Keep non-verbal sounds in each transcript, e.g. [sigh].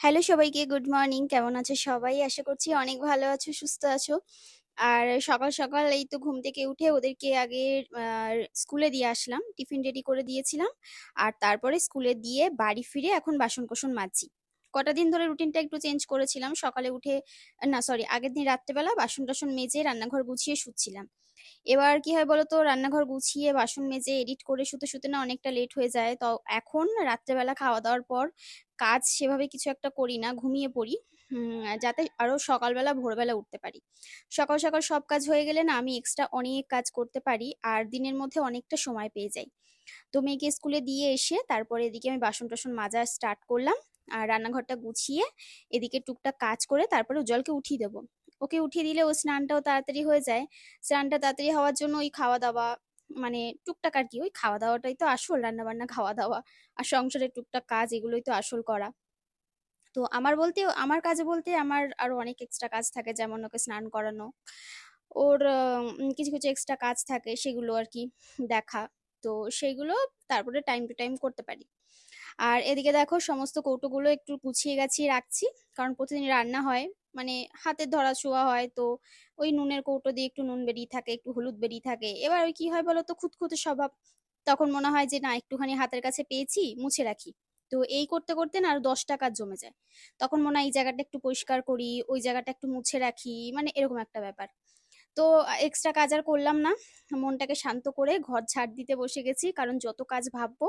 Hello সবাইকে good morning কেমন আছো সবাই? আশা করছি অনেক ভালো আছো, সুস্থ আছো। আর সকাল সকাল এই তো ঘুম থেকে উঠে ওদেরকে আগে স্কুলে দিয়ে আসলাম, টিফিন রেডি করে দিয়েছিলাম। আর তারপরে স্কুলে দিয়ে বাড়ি ফিরে এখন বাসন কোসন মাজছি। কটা দিন ধরে রুটিনটা একটু চেঞ্জ করেছিলাম। সকালে উঠে, না সরি আগের দিন রাত্রেবেলা বাসন টাসন মেজে রান্নাঘর গুছিয়ে শুচ্ছিলাম। এবার কি হয় বলতো, রান্নাঘর গুছিয়ে বাসন মেজে এডিট করে শুতে শুতে না অনেকটা লেট হয়ে যায়। তো এখন রাত্রেবেলা খাওয়া দাওয়ার পর কাজ সেভাবে কিছু একটা করি না, ঘুমিয়ে পড়ি। যাতে আরও সকালবেলা, ভোরবেলা উঠতে পারি। সকাল সকাল সব কাজ হয়ে গেলে না আমি এক্সট্রা অনেক কাজ করতে পারি আর দিনের মধ্যে অনেকটা সময় পেয়ে যাই। তো মেয়েকে স্কুলে দিয়ে এসে তারপরে এদিকে আমি বাসন টাসন মাজা স্টার্ট করলাম। আর রান্নাঘরটা গুছিয়ে এদিকে টুকটাক কাজ করে তারপরে উজ্জ্বলকে উঠিয়ে দেবো। ওকে উঠিয়ে দিলে ও স্নানটাও তাড়াতাড়ি হয়ে যায়। স্নানটা তাড়াতাড়ি হওয়ার জন্য ওই খাওয়া দাওয়া মানে টুকটাক আর কি, ওই খাওয়া দাওয়াটাই তো আসল রান্না বান্না খাওয়া দাওয়া আর সংসারের টুকটাক কাজ এগুলোই তো আসল করা। তো আমার বলতে, আমার কাজে বলতে আমার আরও অনেক এক্সট্রা কাজ থাকে, যেমন ওকে স্নান করানো। ওর কিছু কিছু এক্সট্রা কাজ থাকে, সেগুলো আর কি দেখা। তো সেগুলো তারপরে টাইম টু টাইম করতে পারি। আর এদিকে দেখো সমস্ত কৌটোগুলো একটু গুছিয়ে গাছিয়ে রাখছি, কারণ প্রতিদিন রান্না হয় মানে হাতের ধরা ছোঁয়া হয়, তো ওই নুনের কৌটো দিয়ে একটু নুন বেরিয়ে থাকে, একটু হলুদ বেরিয়ে থাকে। এবার ওই কি হয় বলো তো, খুঁতখুঁতে স্বভাব। তখন মনে হয় যে, না, একটুখানি হাতের কাছে পেয়েছি, মুছে রাখি। তো এই করতে করতে না আরও দশ টাকা জমে যায়। তখন মনে হয় এই জায়গাটা একটু পরিষ্কার করি, ওই জায়গাটা একটু মুছে রাখি মানে এরকম একটা ব্যাপার। তো এক্সট্রা কাজ আর করলাম না। মনটাকে শান্ত করে ঘর ঝাড় দিতে বসে গেছি কারণ যত কাজ ভাববো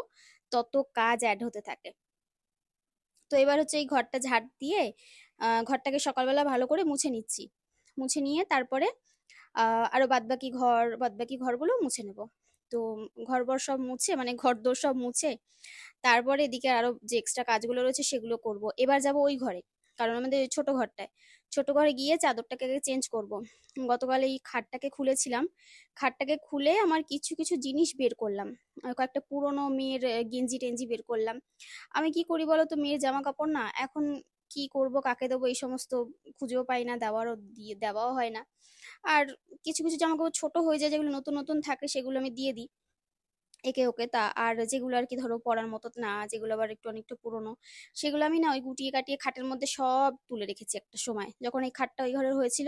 তত কাজ অ্যাড হতে থাকে। তো এবার হচ্ছে এই ঘরটা ঝাড় দিয়ে ঘরটাকে সকালবেলা ভালো করে মুছে নিচ্ছি। মুছে নিয়ে তারপরে আহ, আরও বাদবাকি ঘর বাদবাকি ঘরগুলো মুছে নেব। তো ঘর বর সব মুছে মানে ঘরদোর সব মুছে তারপরে এদিকে আরও যে এক্সট্রা কাজগুলো রয়েছে সেগুলো করব। এবার যাব ওই ঘরে। কারণ আমাদের ছোট ঘরটায়। ছোট ঘরে গিয়ে চাদরটাকে চেঞ্জ করব। গতকাল এই খাটটাকে খুলেছিলাম। খাটটাকে খুলে আমার কিছু কিছু জিনিস বের করলাম। কয়েকটা পুরোনো মেয়ের গেঞ্জি টেঞ্জি বের করলাম। আমি কি করি বলো তো মেয়ের জামা কাপড় না, এখন কি করব, কাকে দেবো, এই সমস্ত খুঁজেও পাই না, দেওয়ারও দিয়ে, দেওয়াও হয় না। আর কিছু কিছু জামা কাপড় ছোট হয়ে যায়, যেগুলো নতুন নতুন থাকে, সেগুলো আমি দিয়ে দিই। একে ওকে তা, আর যেগুলো আর কি ধরো পড়ার মতো না, যেগুলো আবার একটু অনেকটা পুরোনো, সেগুলো আমি না ওই গুটিয়ে কাটিয়ে খাটের মধ্যে সব তুলে রেখেছি একটা সময়। যখন এই খাটটা ওই ঘরের হয়েছিল,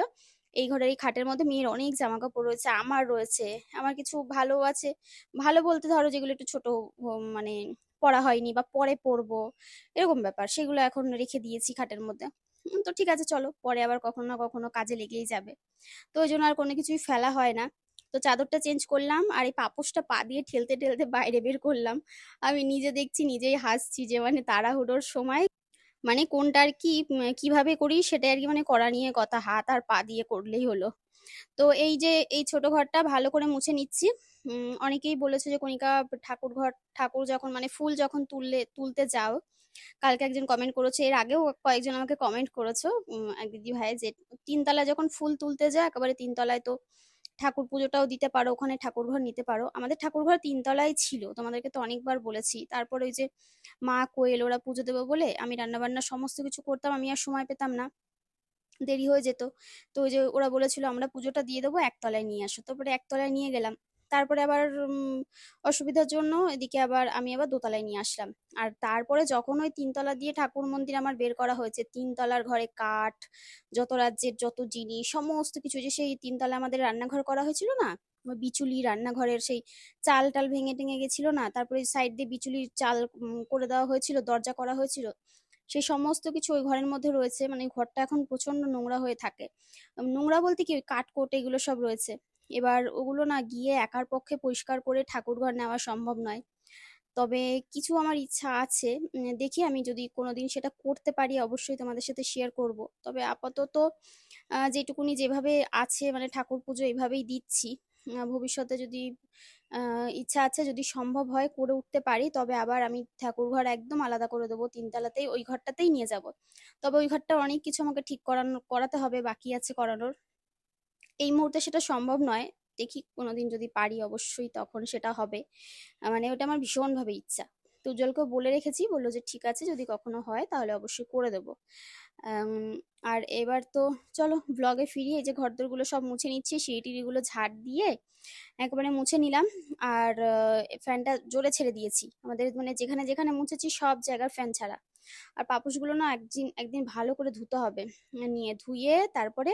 এই ঘরের এই খাটের মধ্যে মেয়ের অনেক জামা কাপড় রয়েছে, আমার রয়েছে, আমার কিছু ভালো আছে। ভালো বলতে ধরো যেগুলো একটু ছোট মানে পড়া হয়নি বা পরে পরবো এরকম ব্যাপার। সেগুলো এখন রেখে দিয়েছি খাটের মধ্যে। তো ঠিক আছে, চলো, পরে আবার কখনো না কখনো কাজে লেগেই যাবে। তো ওই জন্য আর কোনো কিছুই ফেলা হয় না। তো চাদরটা চেঞ্জ করলাম আর এই পাপোশটা পা দিয়ে ঠেলতে ঠেলতে বাইরে বের করলাম। আমি নিজে দেখছি, নিজেই হাসছি যে মানে তাড়াহুড়োর সময় মানে কোনটা আর কি কীভাবে করি সেটা আর কি মানে করা নিয়ে কথা, হাত আর পা দিয়ে করলেই হলো। তো এই যে এই ছোট ঘরটা ভালো করে মুছে নিচ্ছি। অনেকেই বলেছে যে, কণিকা, ঠাকুর ঘর, ঠাকুর যখন মানে ফুল যখন তুললে, তুলতে যাও। কালকে একজন কমেন্ট করেছে, এর আগেও কয়েকজন আমাকে কমেন্ট করেছ এক দিদি ভাই যে, তিনতলায় যখন ফুল তুলতে যায় একেবারে তিনতলায় তো ঠাকুর পুজোটাও দিতে পারো, ওখানে ঠাকুর ঘর নিতে পারো। আমাদের ঠাকুর ঘর তিনতলায় ছিল, তোমাদেরকে তো অনেকবার বলেছি। তারপরে ওই যে মা, কোয়েল, ওরা পুজো দেবো বলে আমি রান্নাবান্না সমস্ত কিছু করতাম, আমি আর সময় পেতাম না। দেরি হয়ে যেত। তো ওই যে ওরা বলেছিল, আমরা পুজোটা দিয়ে দেবো, একতলায় নিয়ে আসো। তারপরে একতলায় নিয়ে গেলাম। তারপরে আবার অসুবিধার জন্য এদিকে আবার আমি আবার দোতলায় নিয়ে আসলাম। আর তারপরে যখন ওই তিনতলা দিয়ে ঠাকুর মন্দির আমার বের করা হয়েছে, তিনতলার ঘরে কাঠ, যত রাজ্যের যত জিনিস, সমস্ত কিছু যে সেই তিনতলা আমাদের রান্নাঘর করা হয়েছিল না বিচুলি রান্নাঘরের সেই চাল টাল ভেঙে টেঙে গেছিল না, তারপরে সাইড দিয়ে বিচুলির চাল করে দেওয়া হয়েছিল, দরজা করা হয়েছিল, সেই সমস্ত কিছু ওই ঘরের মধ্যে রয়েছে মানে ঘরটা এখন প্রচণ্ড নোংরা হয়ে থাকে। নোংরা বলতে কি, ওই কাঠকোট এগুলো সব রয়েছে। এবার ওগুলো না গিয়ে একার পক্ষে পরিষ্কার করে ঠাকুর ঘর নেওয়া সম্ভব নয়। তবে কিছু আমার ইচ্ছা আছে। দেখি আমি যদি কোনোদিন সেটা করতে পারি, অবশ্যই তোমাদের সাথে শেয়ার করব। তবে আপাতত যেটুকুনি যেভাবে আছে মানে ঠাকুর পুজো এইভাবেই দিচ্ছি। ভবিষ্যতে যদি ইচ্ছা আছে, যদি সম্ভব হয় করে উঠতে পারি, তবে আবার আমি ঠাকুর ঘর একদম আলাদা করে দেবো। তিনতলাতেই ওই ঘরটাতেই নিয়ে যাব। তবে ওই ঘরটা অনেক কিছু আমাকে ঠিক করানো, করাতে হবে, বাকি আছে করানোর। এই মুহূর্তে সেটা সম্ভব নয়। দেখি কোনোদিন যদি পারি অবশ্যই তখন সেটা হবে। মানে ওটা আমার ভীষণভাবে ইচ্ছা। তো উজ্জ্বলকেও বলে রেখেছি, বলল যে ঠিক আছে, যদি কখনো হয় তাহলে অবশ্যই করে দেবো। আর এবার তো চলো ব্লগে ফিরি, এই যে ঘরদোরগুলো সব মুছে নিচ্ছি সিঁড়ি টিড়িগুলো ঝাড় দিয়ে একেবারে মুছে নিলাম। আর ফ্যানটা জোরে ছেড়ে দিয়েছি। আমাদের মানে যেখানে যেখানে মুছেছি সব জায়গার ফ্যান ছাড়া। আর পাপোশগুলো না একদিন একদিন ভালো করে ধুতে হবে। নিয়ে ধুয়ে তারপরে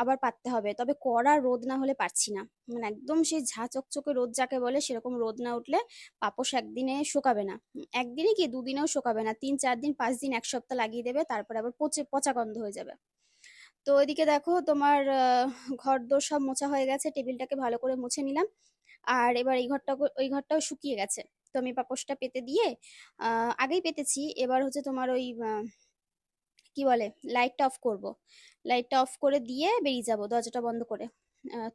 আবার পাততে হবে। তবে কড়া রোদ না হলে পারছি না। মানে একদম সেই ঝাঁ চকচকে রোদ যাকে বলে সেরকম রোদ না উঠলে পাপোশ একদিনে শুকাবে না। একদিনে কি দুদিনেও শুকাবে না? তিন চার দিন পাঁচ দিন এক সপ্তাহ লাগিয়ে দেবে তারপরে আবার পচে পচা গন্ধ হয়ে যাবে। তো ওইদিকে দেখো তোমার আহ, ঘরদোর সব মোছা হয়ে গেছে। টেবিলটাকে ভালো করে মুছে নিলাম। আর এবার এই ঘরটা ওই ঘরটাও শুকিয়ে গেছে। তো পাপোশটা পেতে দিয়ে আগেই পেতেছি। এবার হচ্ছে তোমার ওই কি বলে, লাইটটা অফ করব। লাইটটা অফ করে দিয়ে বেরিয়ে যাব দরজাটা বন্ধ করে।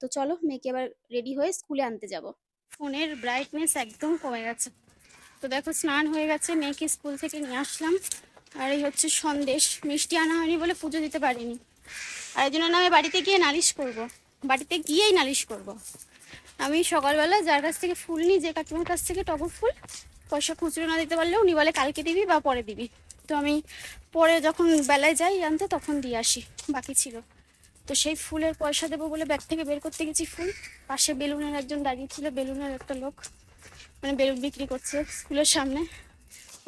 তো চলো, মেয়েকে এবার রেডি হয়ে স্কুলে আনতে যাব। ফোনের ব্রাইটনেস একদম কমে গেছে। তো দেখো, স্নান হয়ে গেছে, মেয়েকে স্কুল থেকে নিয়ে আসলাম। আর এই হচ্ছে সন্দেশ। মিষ্টি আনা হয়নি বলে পুজো দিতে পারিনি। আর এই জন্য আমি বাড়িতে গিয়ে নালিশ করব। বাড়িতে গিয়েই নালিশ করব। আমি সকালবেলা যার কাছ থেকে ফুল নিই, যে কাকিমার কাছ থেকে টগর ফুল পয়সা খুচরো না দিতে পারলেও উনি বলে, কালকে দিবি বা পরে দিবি। তো আমি পরে যখন বেলায় যাই আনতে, তখন দিয়ে আসি, বাকি ছিল। তো সেই ফুলের পয়সা দেবো বলে ব্যাগ থেকে বের করতে গেছি ফুল। পাশে বেলুনের একজন দাঁড়িয়ে ছিল, বেলুনের একটা লোক মানে বেলুন বিক্রি করছে স্কুলের সামনে।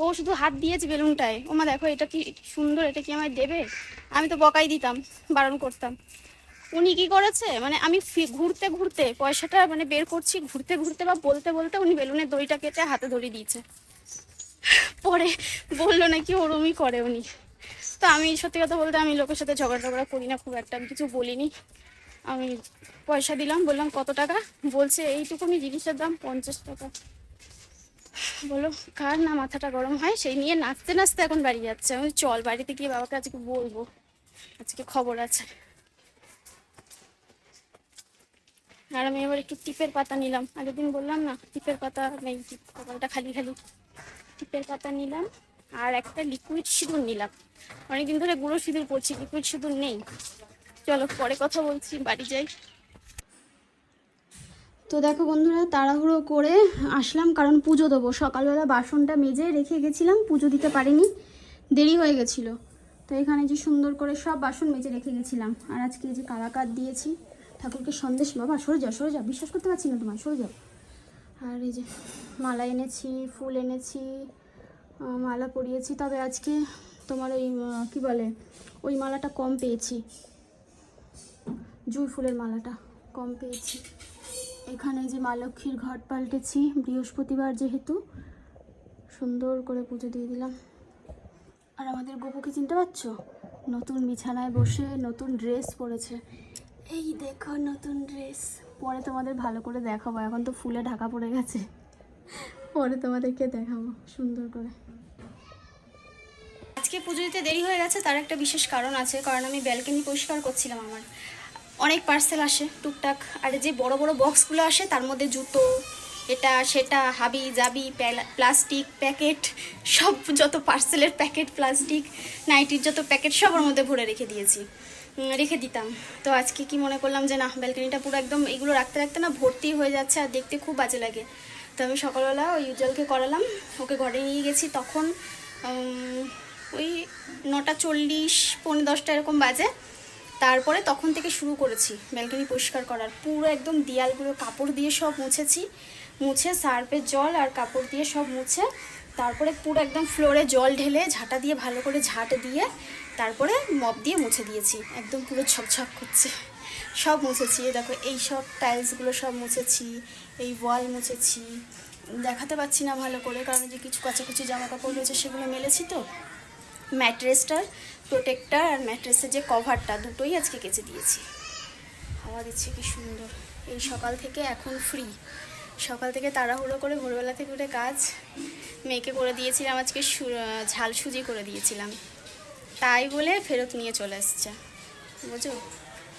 ও শুধু হাত দিয়েছে বেলুনটায়। ওমা দেখো, এটা কি সুন্দর, এটা কি আমায় দেবে? আমি তো বকাই দিতাম, বারণ করতাম। উনি কি করেছে? মানে আমি ঘুরতে ঘুরতে পয়সাটা মানে বের করছি, ঘুরতে ঘুরতে বা বলতে বলতে উনি বেলুনের দড়িটা কেটে হাতে ধরিয়ে দিয়েছে। পরে বলল নাকি ওরমই করে উনি। তো আমি সত্যি কথা বলতে আমি লোকের সাথে ঝগড়া টগড়া করি না, খুব একটা আমি কিছু বলিনি। আমি পয়সা দিলাম, বললাম, কত টাকা? বলছে, এইটুকুনি জিনিসের দাম পঞ্চাশ টাকা। বলো কার না মাথাটা গরম হয়? সেই নিয়ে নাচতে নাচতে এখন বাড়ি যাচ্ছে। আমি চল বাড়িতে গিয়ে বাবাকে আজকে বলব। আজকে খবর আছে। আর আমি এবার একটু টিপের পাতা নিলাম। আগের দিন বললাম না, টিপের পাতা নেই কপালটা খালি খালি। টিপের পাতা নিলাম আর একটা লিকুইড সিঁদুর নিলাম। অনেকদিন ধরে গুঁড়ো সিঁদুর পড়ছি লিকুইড সিঁদুর নেই। চলো পরে কথা বলছি, বাড়ি যাই। তো দেখো বন্ধুরা, তাড়াহুড়ো করে আসলাম, কারণ পুজো দেবো। সকালবেলা বাসনটা মেজে রেখে গেছিলাম, পুজো দিতে পারিনি, দেরি হয়ে গেছিল। তো এখানে যে সুন্দর করে সব বাসন মেজে রেখে গেছিলাম। আর আজকে যে কালাকাত দিয়েছি ঠাকুরকে সন্দেশ বাবা, সরে যাও সরে যাও, বিশ্বাস করতে পারছি না তোমার সরে যাও। আর এই যে মালা এনেছি, ফুল এনেছি মালা পরিয়েছি, তবে আজকে তোমার ওই কি বলে, ওই মালাটা কম পেয়েছি। জুই ফুলের মালাটা কম পেয়েছি। এখানে যে মা লক্ষ্মীর ঘট পাল্টেছি, বৃহস্পতিবার যেহেতু, সুন্দর করে পুজো দিয়ে দিলাম। আর আমাদের গোপুকে চিনতে পারছ? নতুন বিছানায় বসে নতুন ড্রেস পরেছে। এই দেখো নতুন ড্রেস পরে তোমাদের ভালো করে দেখাবো, এখন তো ফুলে ঢাকা পড়ে গেছে। পরে তোমাদেরকে দেখাবো, সুন্দর করে। আজকে পুজো দিতে দেরি হয়ে গেছে, তার একটা বিশেষ কারণ আছে, কারণ আমি ব্যালকনি পরিষ্কার করছিলাম আমার। অনেক পার্সেল আসে, টুকটাক। আর যে বড় বড় বক্সগুলো আসে, তার মধ্যে জুতো, এটা, সেটা, হাবি, জাবি প্লাস্টিক প্যাকেট সব যত পার্সেলের প্যাকেট প্লাস্টিক নাইটির যত প্যাকেট সবার মধ্যে ভরে রেখে দিয়েছি। রেখে দিতাম। তো আজকে কি মনে করলাম যে, না ব্যালকনিটা পুরো একদম এগুলো রাখতে রাখতে না ভর্তি হয়ে যাচ্ছে আর দেখতে খুব বাজে লাগে। তো আমি সকালবেলা ওই উজ্জ্বলকে করালাম, ওকে ঘরে নিয়ে গেছি। তখন ওই নটা চল্লিশ, পৌনে দশটা এরকম বাজে। তারপরে তখন থেকে শুরু করেছি ব্যালকনি পরিষ্কার করার। পুরো একদম দেয়ালগুলো কাপড় দিয়ে সব মুছেছি। মুছে সার্ফের জল আর কাপড় দিয়ে সব মুছে, তারপরে পুরো একদম ফ্লোরে জল ঢেলে ঝাঁটা দিয়ে ভালো করে ঝাঁট দিয়ে তারপরে মপ দিয়ে মুছে দিয়েছি। একদম পুরো ঝকঝক করছে। সব মুছেছি দেখো, এই সব টাইলসগুলো সব মুছেছি, এই ওয়াল মুছেছি। দেখাতে পাচ্ছি না ভালো করে, কারণ যে কিছু কাচাকুচি জামা কাপড় রয়েছে সেগুলো মেলেছি তো। ম্যাট্রেসটার প্রোটেক্টার আর ম্যাট্রেসের যে কভারটা দুটোই আজকে কেচে দিয়েছি। হাওয়া দিচ্ছে কি সুন্দর। এই সকাল থেকে এখন ফ্রি সকাল থেকে তাড়াহুড়ো করে ভোরবেলা থেকে উঠে কাজ। মেয়েকে করে দিয়েছিলাম, আজকে ঝাল সুজি করে দিয়েছিলাম। তাই বলে ফেরত নিয়ে চলে এসছে। বুঝো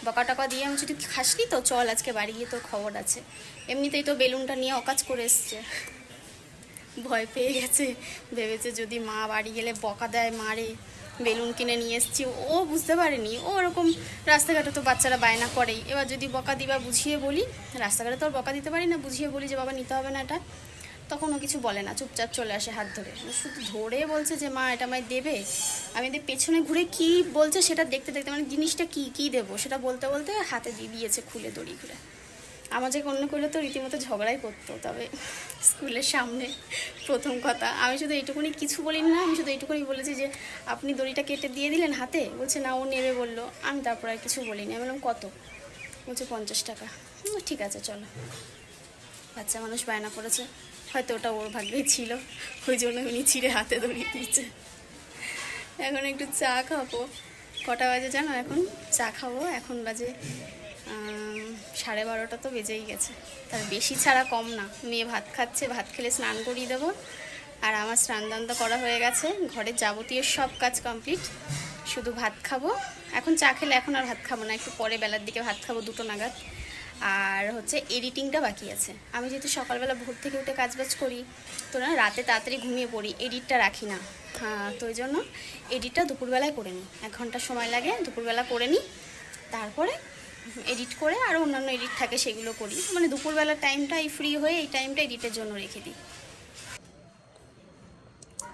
বকা টকা দিয়ে আমি যদি খাসনি তো চল আজকে বাড়ি গিয়ে তোর খবর আছে। এমনিতেই তো বেলুনটা নিয়ে অকাজ করে এসছে। ভয় পেয়ে গেছে। ভেবেছে যদি মা বাড়ি গেলে বকা দেয় মারে বেলুন কিনে নিয়ে এসেছি। ও বুঝতে পারেনি। ও ওরকম রাস্তাঘাটে তো বাচ্চারা বায়না করেই। এবার যদি বকা দিবা বুঝিয়ে বলি, রাস্তাঘাটে তো আর বকা দিতে পারি না। বুঝিয়ে বলি যে, বাবা, নিতে হবে না এটা। তখন ও কিছু বলে না, চুপচাপ চলে আসে হাত ধরে। শুধু ধরে বলছে যে, মা, এটা আমায় দেবে? আমি এদের পেছনে ঘুরে কি বলছে সেটা দেখতে দেখতে মানে জিনিসটা কি কি দেবো সেটা বলতে বলতে হাতে দিয়ে দিয়েছে খুলে দড়ি ঘুরে আমার যে অন্য করলে তো রীতিমতো ঝগড়াই করতো, তবে স্কুলের সামনে প্রথম কথা। আমি শুধু এইটুকুনি কিছু বলিনি না, আমি শুধু এইটুকুনি বলেছি যে, আপনি দড়িটা কেটে দিয়ে দিলেন হাতে? বলছে, না, ও নেবে, বলল। আমি তারপর আর কিছু বলিনি। আমি বললাম, কত? বলছে, পঞ্চাশ টাকা। ঠিক আছে, চলো। বাচ্চা মানুষ বায়না করেছে। হয়তো ওটা ওর ভাগ্যেই ছিল। ওই জন্য উনি ছিঁড়ে হাতে ধরিয়ে দিয়েছে। এখন একটু চা খাব। কটা বাজে জানো এখন? চা খাব। এখন বাজে সাড়ে বারোটা তো বেজেই গেছে। তার বেশি ছাড়া কম না। মেয়ে ভাত খাচ্ছে, ভাত খেলে স্নান করিয়ে দেবো। আর আমার স্নান দান তো করা হয়ে গেছে। ঘরের যাবতীয় সব কাজ কমপ্লিট। শুধু ভাত খাব। এখন চা খেলে এখন আর ভাত খাব না। একটু পরে বেলার দিকে ভাত খাব দুটো নাগাদ। আর হচ্ছে এডিটিংটা বাকি আছে। আমি যেহেতু সকালবেলা ভোর থেকে উঠে কাজবাজ করি তো না রাতে তাড়াতাড়ি ঘুমিয়ে পড়ি এডিটটা রাখি না। হ্যাঁ, তো ওই জন্য এডিটটা দুপুরবেলায় করে নিই। এক ঘণ্টা সময় লাগে দুপুরবেলা করে নিই তারপরে এডিট করে আর অন্যান্য এডিট থাকে সেগুলো করি। মানে দুপুরবেলার টাইমটা এই ফ্রি হয়ে এই টাইমটা এডিটের জন্য রেখে দিই।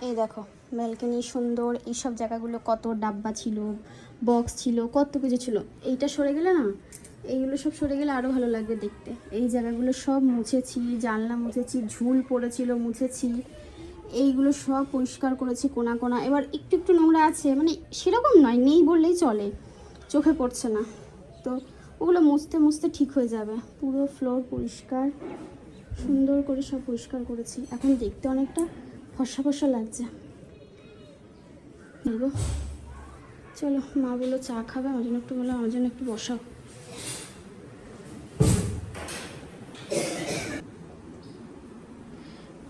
এই দেখো ব্যালকনি সুন্দর এইসব জায়গাগুলো কত ডাব্বা ছিল বক্স ছিল কত কিছু ছিল। এইটা সরে গেলে না এইগুলো সব সরে গেলে আরও ভালো লাগবে দেখতে। এই জায়গাগুলো সব মুছেছি, জানলা মুছেছি, ঝুল পড়েছিল, মুছেছি। এইগুলো সব পরিষ্কার করেছি কোনা কোনা। এবার একটু একটু নোংরা আছে মানে সেরকম নয়, নেই বললেই চলে, চোখে পড়ছে না। তো ওগুলো মুছতে মুছতে ঠিক হয়ে যাবে। পুরো ফ্লোর পরিষ্কার, সুন্দর করে সব পরিষ্কার করেছি। এখন দেখতে অনেকটা ফসা ফসা লাগছে। চলো, মা বলল চা খাবে, আমার জন্য একটু বলল আমার জন্য একটু বসাও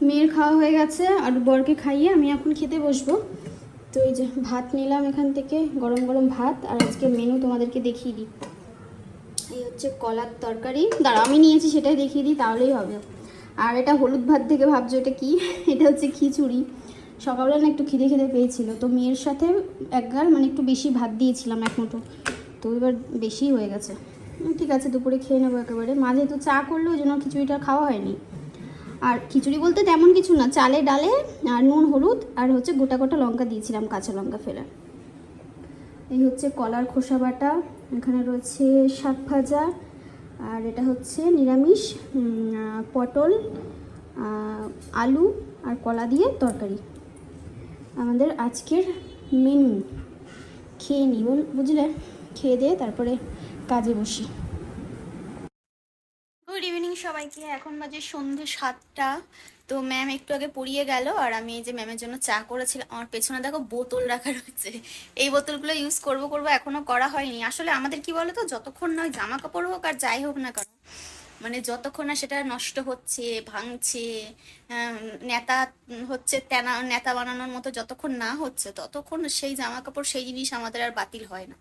মেয়ের খাওয়া হয়ে গেছে আর বরকে খাইয়ে আমি এখন খেতে বসবো। তো এই যে ভাত নিলাম এখান থেকে, গরম গরম ভাত, আর আজকে মেনু তোমাদেরকে দেখিয়ে দিই। এই হচ্ছে কলার তরকারি। দাঁড়া, আমি নিয়েছি সেটাই দেখিয়ে দিই, তাহলেই হবে। আর এটা হলুদ ভাত থেকে ভাবছ, এটা কি? [laughs] এটা হচ্ছে খিচুড়ি। সকালবেলা না একটু খিদে খিদে পেয়েছিল। তো মেয়ের সাথে এক গাল মানে একটু বেশি ভাত দিয়েছিলাম এক মুঠো। তো এবার বেশি হয়ে গেছে। ঠিক আছে, দুপুরে খেয়ে নেব একেবারে। মাঝে তো চা করল ওই জন্য খিচুড়িটা খাওয়া হয়নি। আর খিচুড়ি বলতে তেমন কিছু না, চালে, ডালে, আর নুন, হলুদ, আর হচ্ছে গোটা গোটা লঙ্কা দিয়েছিলাম কাঁচা লঙ্কা ফেলে। এই হচ্ছে কলার খোসা বাটা, এখানে রয়েছে শাক ভাজা, আর এটা হচ্ছে নিরামিষ পটল আলু, আর কলা দিয়ে তরকারি। আমাদের আজকের মেনু খেয়ে নিই বুঝলে? খেয়ে দিয়ে তারপরে কাজে বসি। সবাইকে এখন বাজে সন্ধ্যে সাতটা। তো ম্যাম একটু আগে পড়িয়ে গেল আর আমি এই যে ম্যামের জন্য চা করেছিলাম। আমার পেছনে দেখো বোতল রাখা রয়েছে। এই বোতলগুলো ইউজ করব করব এখনও করা হয়নি। আসলে আমাদের কি বলো তো যতক্ষণ না জামা কাপড় হোক আর যাই হোক না কেন মানে যতক্ষণ না সেটা নষ্ট হচ্ছে, ভাঙছে নেতা হচ্ছে তেনা, নেতা বানানোর মতো যতক্ষণ না হচ্ছে, ততক্ষণ সেই জামা কাপড় সেই জিনিস আমাদের আর বাতিল হয় না।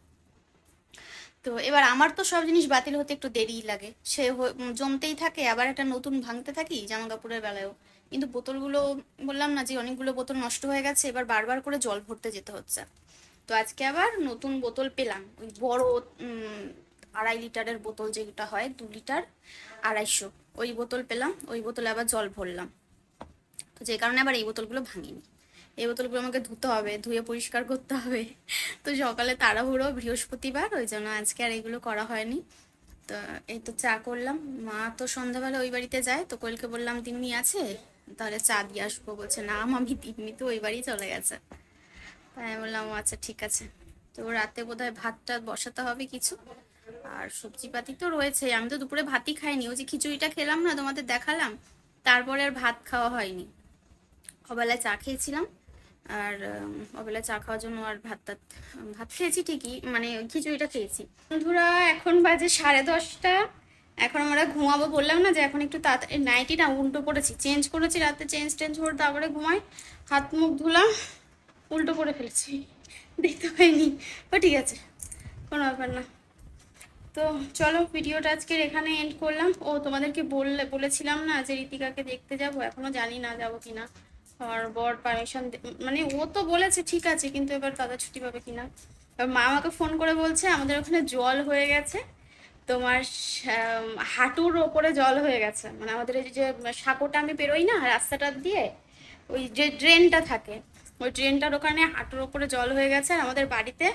তো এবার আমার তো সব জিনিস বাতিল হতে একটু দেরিই লাগে। সে জমতেই থাকে, আবার একটা নতুন ভাঙতে থাকি জামা কাপড়ের বেলায়ও। কিন্তু বোতলগুলো বললাম না যে অনেকগুলো বোতল নষ্ট হয়ে গেছে, এবার বারবার করে জল ভরতে যেতে হচ্ছে। তো আজকে আবার নতুন বোতল পেলাম, ওই বড় আড়াই লিটারের বোতল যেটা হয়, দু লিটার, আড়াইশো। ওই বোতল পেলাম, ওই বোতলে আবার জল ভরলাম। তো যে কারণে আবার এই বোতলগুলো ভাঙিনি। এই বোতলগুলো আমাকে ধুতে হবে, ধুয়ে পরিষ্কার করতে হবে। তো সকালে তাড়াহুড়ো, বৃহস্পতিবার, ওই জন্য আজকে আর এগুলো করা হয়নি। তো এই তো চা করলাম। মা তো সন্ধ্যাবেলা ওই বাড়িতে যায়, তো কোয়েলকে বললাম, তিন্নি আছে? তাহলে চা দিয়ে আসব। বলছে, না আমি তিন্নি তো ওই বাড়ি চলে গেছে। তাই আমি বললাম আচ্ছা ঠিক আছে। তো রাতে বোধহয় ভাতটা বসাতে হবে কিছু। আর সবজিপাতি তো রয়েছে, আমি তো দুপুরে ভাতই খাইনি। ওই যে খিচুড়িটা খেলাম না, তোমাদের দেখালাম, তারপরে আর ভাত খাওয়া হয়নি। অবেলায় চা খেয়েছিলাম আর অবেলা চা খাওয়ার জন্য আর ভাত টাত ভাত খেয়েছি ঠিকই মানে খিচুড়িটা খেয়েছি। বন্ধুরা, এখন বাজে সাড়ে দশটা। এখন আমরা ঘুমাবো বললাম না যে এখন একটু তাড়াতাড়ি নাইটি না উল্টো পড়েছি। চেঞ্জ করেছি, রাতে চেঞ্জ টেঞ্জ করে তারপরে ঘুমাই। হাত মুখ ধুলাম, উল্টো করে ফেলেছি। দেখতে পাইনি ও ঠিক আছে, কোনো ব্যাপার না। তো চলো, ভিডিওটা আজকের এখানে এন্ড করলাম। ও তোমাদেরকে বললে, বলেছিলাম না যে রীতিকাকে দেখতে যাব, এখনও জানি না যাব কিনা। আর বর পারমিশন মানে ও তো বলেছে, ঠিক আছে, কিন্তু এবার দাদা ছুটি পাবে কিনা? এবার মা আমাকে ফোন করে বলছে, আমাদের ওখানে জল হয়ে গেছে। তোমার হাঁটুর ওপরে জল হয়ে গেছে। মানে আমাদের এই যে সাঁকোটা আমি বেরোই না, রাস্তাটা দিয়ে, ওই যে ড্রেনটা থাকে, ওই ড্রেনটার ওখানে হাঁটুর ওপরে জল হয়ে গেছে। আর আমাদের বাড়িতে,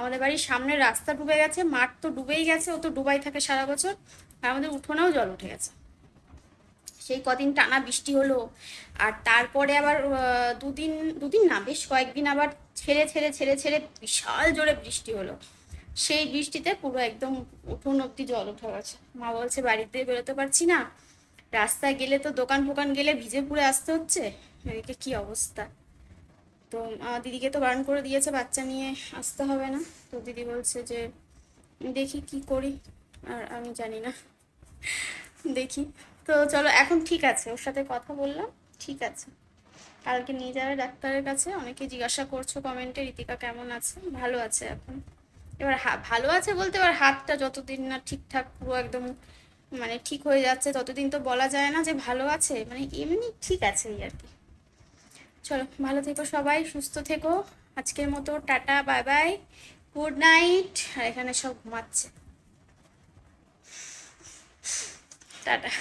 আমাদের বাড়ির সামনে রাস্তা ডুবে গেছে, মাঠ তো ডুবেই গেছে, ও তো ডুবাই থাকে সারা বছর। আর আমাদের উঠোনেও জল উঠে গেছে। সেই কদিন টানা বৃষ্টি হলো। আর তারপরে আবার দুদিন দুদিন না, বেশ কয়েকদিন আবার ছেড়ে ছেড়ে ছেড়ে ছেড়ে বিশাল জোরে বৃষ্টি হলো। সেই বৃষ্টিতে পুরো একদম উঠোন অব্দি জল উঠে গেছে। মা বলছে, বাড়িতে বেরোতে পারছি না। রাস্তায় গেলে তো দোকান ফোকান গেলে ভিজে পুড়ে আসতে হচ্ছে। এদিকে কি অবস্থা? তো দিদিকে তো বারণ করে দিয়েছে, বাচ্চা নিয়ে আসতে হবে না। তো দিদি বলছে যে, দেখি কি করি। আর আমি জানি না। দেখি। তো চলো, এখন ঠিক আছে, ওর সাথে কথা বললাম, ঠিক আছে। কালকে নিয়ে যাবে ডাক্তারের কাছে, অনেকে জিজ্ঞাসা করছ কমেন্টে, রীতিকা কেমন আছে? ভালো আছে এখন। এবার ভালো আছে বলতে এবার হাতটা যতদিন না ঠিকঠাক, পুরো একদম মানে ঠিক হয়ে যাচ্ছে, ততদিন তো বলা যায় না যে ভালো আছে মানে এমনি ঠিক আছে আর কি। চলো, ভালো থেকো সবাই, সুস্থ থেকো। আজকের মতো tata, bye bye, good night, আর এখানে সব ঘুমাচ্ছে। টাটা।